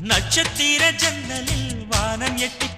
நட்சத்திர ஜன்னலில் வானம் எட்டி